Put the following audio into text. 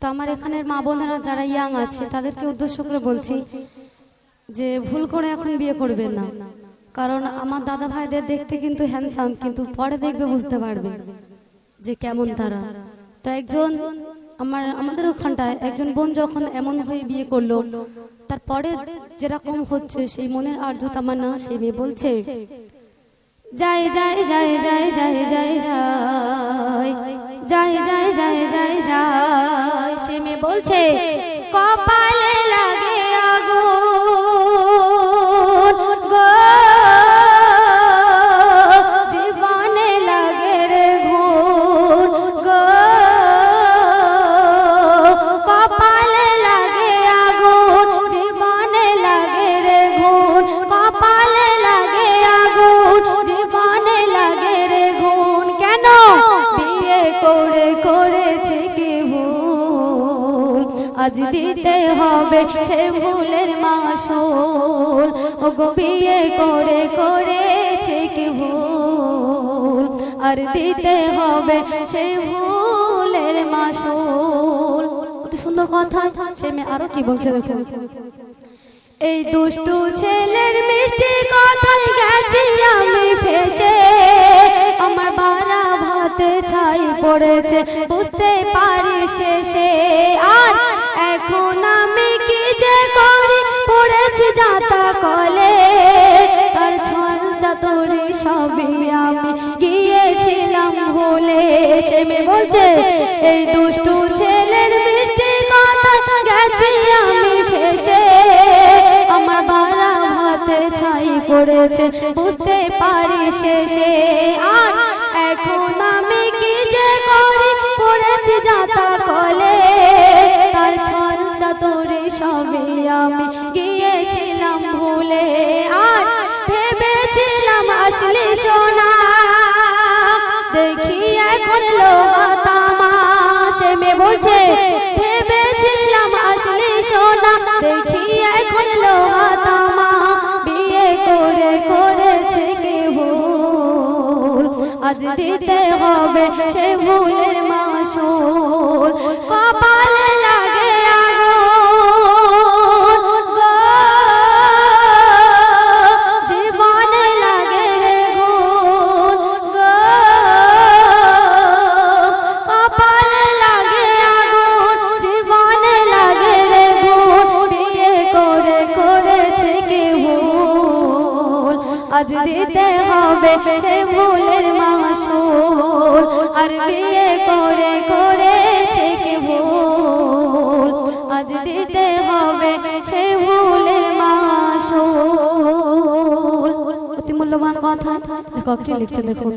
তো আমার এখানের মা বোনেরা যারা ইয়াং আছে তাদেরকে উদ্দেশ্য করে বলছি যে ভুল করে এখন বিয়ে করবেন না কারণ আমার দাদা ভাইদের দেখতে কিন্তু হ্যান্ডসাম কিন্তু পরে দেখবে বুঝতে পারবে যে কেমন তারা তো একজন আমার আমাদের ওখানটায় একজন বোন যখন এমন হয়ে বিয়ে করল তারপরে যেরকম হচ্ছে সেই মনের আর্য তামান্না সেই মেয়ে বলছে যাই যাই যাই যাই যাই যাই যাই যাই যাই যাই যাই বলছে কপালে আজ দিতে হবে সে ভুলের মাসুল। ও গো বিয়ে করে করেছে কি ভুল? আর দিতে হবে সে ভুলের মাসুল। কত সুন্দর কথা, সে মেয়ে আরও কি বলছে দেখো? এই দুষ্টু ছেলের মিষ্টি কথায় গেছি আমি ফেসে আমার বারা ভাতে ছাই পড়েছে, বুঝতে পারি শেষে। আর সে বলছে, এই দুষ্টু ছেলের মিষ্টি কথা গেছি আমি ফেসে। আমার বারা ভাতে ছাই পড়েছে, বুঝতে পারি শেষে। আর এখন আমি কি যে করি? পড়েছি যাতা কলে তার ছল চাতুরি সবই আমি গিয়েছিলাম ভুলে। আর ভেবেছিলাম আসলে সোনা। দেখি এখন লোহা মে বলছে, ভেবেছিলাম আসলে সোনা, দেখি এখন লোহা তামা বিয়ে করে করেছে কে ভুল? আজ দিতে হবে সে ভুলের মাসুল। আজ দিতে হবে সে ভুলের মাসুল। আর বিয়ে করে করেছে কে ভুল আজ দিতে হবে সে ভুলের মাসুল। অতি মূল্যবান কথা। লেখকটি লিখছে দেখুন।